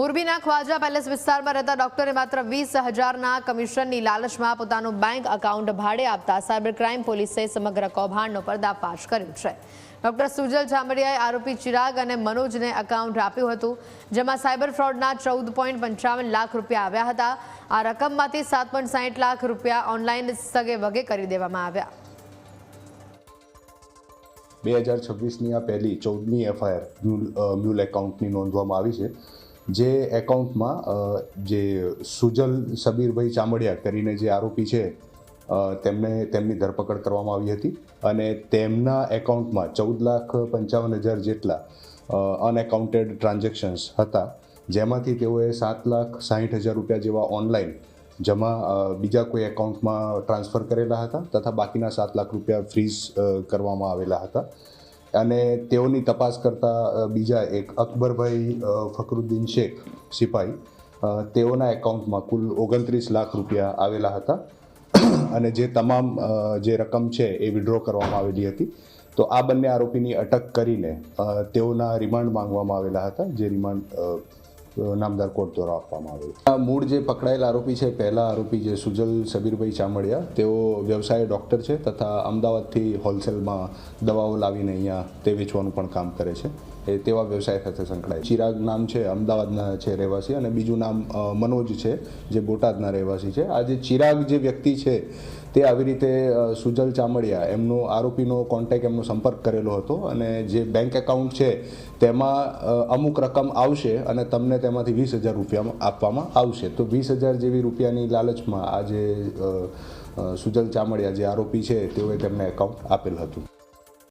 મોરબીના ખ્વાજા પેલેસ વિસ્તારમાં રહેતા ડોક્ટરે માત્ર વીસ હજારના કમિશનની લાલચમાં પોતાનું બેંક એકાઉન્ટ ભાડે આપતા સાયબર ક્રાઇમ પોલીસે સમગ્ર કૌભાંડનો પર્દાફાશ કર્યો છે. ડોક્ટર સુજલ ચામડિયાએ આરોપી ચિરાગ અને મનોજને એકાઉન્ટ આપ્યું હતું, જેમાં સાયબર ફ્રોડના ચૌદ પોઈન્ટ પંચાવન લાખ રૂપિયા આવ્યા હતા. આ રકમમાંથી સાત પોઈન્ટ સાહીઠ લાખ રૂપિયા ઓનલાઈન સગે વગે કરી દેવામાં આવ્યા. બે હજાર છવ્વીસની આ પહેલી ચૌદમી એફઆઈઆર મ્યુલ એકાઉન્ટની નોંધવામાં આવી છે. જે એકાઉન્ટમાં જે સુજલ સબીરભાઈ ચામડિયા કરીને જે આરોપી છે તેમને તેમની ધરપકડ કરવામાં આવી હતી અને તેમના એકાઉન્ટમાં ચૌદ લાખ પંચાવન હજાર જેટલા અનએકાઉન્ટેડ ટ્રાન્ઝેક્શન્સ હતા. જેમાંથી તેઓએ સાત લાખ સાહીઠ હજાર રૂપિયા જેવા ઓનલાઈન જમા બીજા કોઈ એકાઉન્ટમાં ટ્રાન્સફર કરેલા હતા તથા બાકીના સાત લાખ રૂપિયા ફ્રીઝ કરવામાં આવેલા હતા. અને તેઓની તપાસ કરતા બીજા એક અકબરભાઈ ફકરુદ્દીન શેખ સિપાહી તેઓના એકાઉન્ટમાં કુલ ઓગણત્રીસ લાખ રૂપિયા આવેલા હતા. અને જે તમામ જે રકમ છે એ વિડ્રો કરવામાં આવેલી હતી. તો આ બંને આરોપીની અટક કરીને તેઓના રિમાન્ડ માંગવામાં આવેલા હતા, જે રિમાન્ડ નામદાર કોર્ટ દ્વારા આપવામાં આવ્યું આ મૂળ જે પકડાયેલ આરોપી છે, પહેલા આરોપી જે સુજલ સબીરભાઈ ચામડિયા, તેઓ વ્યવસાય ડૉક્ટર છે તથા અમદાવાદથી હોલસેલમાં દવાઓ લાવીને અહીંયા તે વેચવાનું પણ કામ કરે છે. એ તેવા વ્યવસાય સાથે સંકળાય ચિરાગ નામ છે, અમદાવાદના છે રહેવાસી અને બીજું નામ મનોજ છે, જે બોટાદના રહેવાસી છે. આ જે ચિરાગ જે વ્યક્તિ છે, તે આવી રીતે સુજલ ચામડિયા એમનો આરોપીનો કોન્ટેક એમનો સંપર્ક કરેલો હતો અને જે બેંક એકાઉન્ટ છે, તેમાં અમુક રકમ આવશે અને તમને તેમાંથી વીસ હજાર રૂપિયા આપવામાં આવશે. તો વીસ હજાર જેવી રૂપિયાની લાલચમાં આ જે અ, અ, સુજલ ચામડિયા જે આરોપી છે તેઓએ તેમને એકાઉન્ટ આપેલ હતું.